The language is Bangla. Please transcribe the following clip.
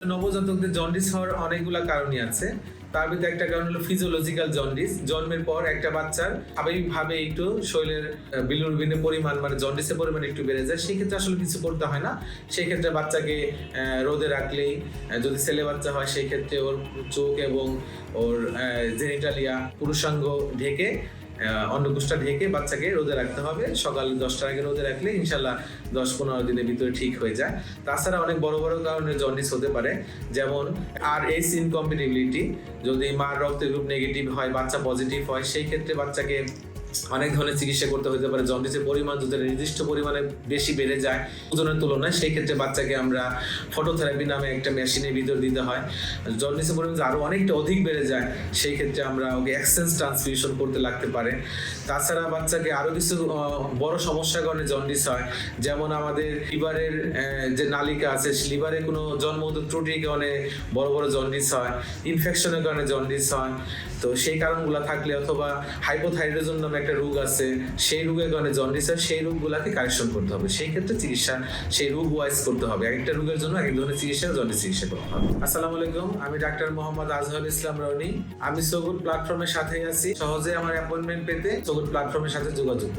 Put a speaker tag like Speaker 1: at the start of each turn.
Speaker 1: নবজাতকদের জন্ডিস হওয়ার অনেকগুলা কারণই আছে। তার ভিতরে একটা কারণ হলো ফিজিওলজিক্যাল জন্ডিস জন্মের পর একটা বাচ্চার স্বাভাবিকভাবে একটু শরীরের বিলিরুবিনের পরিমাণ মানে জন্ডিসের পরিমাণ একটু বেড়ে যায়। সেক্ষেত্রে আসলে কিছু করতে হয় না। সেই ক্ষেত্রে বাচ্চাকে রোদে রাখলেই যদি ছেলে বাচ্চা হয় সেই ক্ষেত্রে ওর চোখ এবং ওর জেনিটালিয়া পুরুষাঙ্গ ঢেকে অন্নকোষটা ঢেকে বাচ্চাকে রোদে রাখতে হবে। সকাল দশটার আগে রোদে রাখলে ইনশাল্লাহ দশ পনেরো দিনের ভিতরে ঠিক হয়ে যায়। তাছাড়া অনেক বড় বড় কারণে জন্ডিস হতে পারে, যেমন আর এস ইনকম্পিটিবিলিটি যদি মার রক্তের গ্রুপ নেগেটিভ হয়, বাচ্চা পজিটিভ হয়, সেই ক্ষেত্রে বাচ্চাকে অনেক ধরনের চিকিৎসা করতে হতে পারে জন্ডিসের পরিমাণ যদি নির্দিষ্ট পরিমাণে বেশি বেড়ে যায়, ওজনের তুলনায় সেই ক্ষেত্রে বাচ্চাকে আমরা ফটোথেরাপি নামে একটা মেশিনের ভিতর দিতে হয়। জন্ডিসের পরিমাণ আরও অনেকটা অধিক বেড়ে যায়, সেই ক্ষেত্রে আমরা ওকে এক্সচেঞ্জ ট্রান্সফিউশন করতে লাগতে পারে। তাছাড়া বাচ্চাকে আরও কিছু বড় সমস্যার কারণে জন্ডিস হয়। যেমন আমাদের লিভারের যে নালিকা আছে লিভারে কোনো জন্মগত ত্রুটির কারণে বড় বড় জন্ডিস হয় ইনফেকশনের কারণে জন্ডিস হয়। তো সেই কারণগুলো থাকলে অথবা হাইপোথাইরয়েডিজম নামে একটা রোগ আছে, সেই রোগের কারণে জন্ডিস হয় সেই রোগগুলোকে কারেকশন করতে হবে। সেই ক্ষেত্রে চিকিৎসা, সেই রোগ ওয়াইজ করতে হবে। এক একটা রোগের জন্য এক ধরনের চিকিৎসা জন্ডিস চিকিৎসা করতে হবে। আসসালামু আলাইকুম, আমি ডাক্তার মোহাম্মদ আজহার ইসলাম রনি। আমি সগুট প্ল্যাটফর্মের সাথে আছি। সহজে আমার অ্যাপয়েন্টমেন্ট পেতে সগুট প্ল্যাটফর্মের সাথে যোগাযোগ